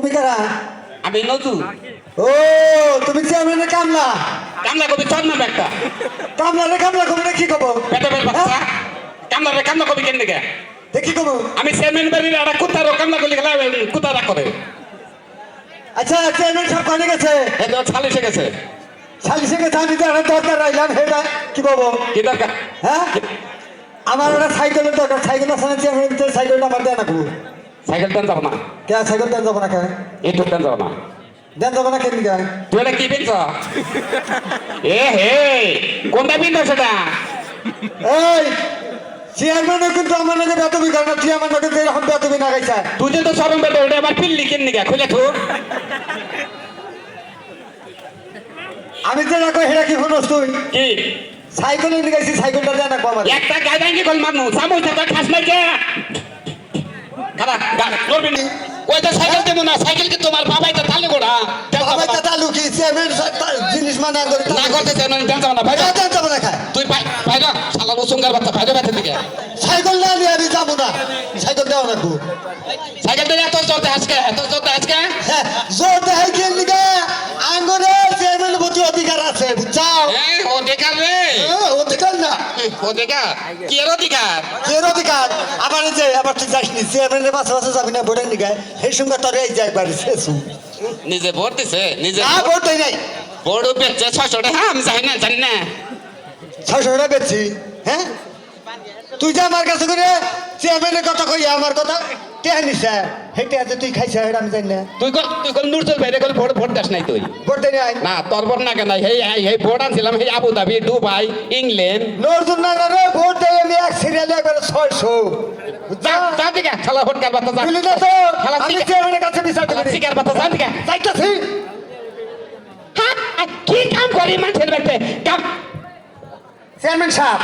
তুমি কারা? আমি নতুন ও তুমি চেয়ারম্যানের কামলা। কামলা কবি চল না একটা কামলা রে কামলা কবে কি কব পেটে পেট বাচ্চা। কামলা রে কামলা কবি কেন দিকে দেখি কব আমি চেয়ারম্যান বাড়ির একটা কুত্তার কুত্তা করলে গেলে কুত্তা রাগ করে। আচ্ছা চেয়ারম্যান সব কানে গেছে? তো ছাল এসে গেছে। সালিশে গেছে আমি তো একটা দরকার রাইলাম সেটা কি কব কি দরকার? হ্যাঁ? আমার একটা সাইকেলের দরকার সাইকেল আছে না চেয়ারম্যান সাইকেলটা আমার দেন না সাইকেল দেন যাব না। কে সাইকেল দেন যাব না কে? তো দেন যাব না। দেন যাব না কেন দিকে তুই কি পিনছ এ হে কোনটা পিনছ সেটা এই চেয়ারম্যানও কিন্তু আমার নাকি বেতবি করে না আমার নাকি এরকম বেতবি না গাইছা তুই যে সরম বেটা ওটা আবার পিনলি কেন দিকে খুলে তো আমি যে রাখো হেরা কি শুনোস তুই? কি? সাইকেল নিয়ে গেছি সাইকেলটা দেন না আমার একটা গায়ে দাঙ্গি কল মারনু সামুই থাকা খাস নাই কে খারাপ করবি নি। ওই তো সাইকেল দেবো না সাইকেল কি তোমার বাবাই তো তালে গোড়া? বাবা। দাদা লুকি চেয়ারম্যান জিনিস মানে না করতে না দেন যাব না ভাই যাব না খায়। তুই পাই পাই না শালা রসুঙ্গার বাচ্চা পাই ব্যথা দিকে সাইকেল না নিয়ে আমি যাব না। সাইকেল দেওয়া রাখব সাইকেল দিয়ে এত চলতে আজকে এত চলতে আজকে হ্যাঁ জোর দেয় কি লিগে আঙ্গরে চেয়ারম্যান প্রতি অধিকার আছে বুঝছাও? হ্যাঁ রে। হ্যাঁ, অধিকার কি এর অধিকার? এর অধিকার? আবার যে আবার তুই যাসনি চেয়ারম্যানের পাশে পাশে যাবি না ভোটের নিগায় সেই সঙ্গে তোর এই যাই বাড়ি শেষু নিজে ভোট দিছে? নিজে না ভোট? দেয় নাই। ভোট বেচছে ছয়শো টাকা আমি জানি না জানি না। ছয়শো টাকা বেচছি হ্যাঁ? তুই যা আমার কাছে করে চেয়ারম্যানের কথা কই আমার কথা টেহা নিছে হেঁটে আছে তুই খাইছ হেটা আমি জানি না তুই কল তুই কল নুরচল বাইরে কল ভোট ভোট দাস নাই তুই। ভোট দেয় নাই। না তোর ভোট না কেন হেই হেই হেই ভোট আনছিলাম hey Abu Dhabi Dubai England Nazrul নাগারে ভোট দেয় আমি এক সিরিয়ালে একবারে ছয়শো। যা যা দিকে খেলা ভোট কার বাচ্চা যা। বুঝলি না তো খেলা আমি শিখা- চেয়ারম্যানের কাছে বিচার খেলা করি শিকার বাচ্চা যা দিকে যাইতাছি। হ্যাঁ কি কাম করি মানুষের বাড়িতে কাম চেয়ারম্যান সাহেব।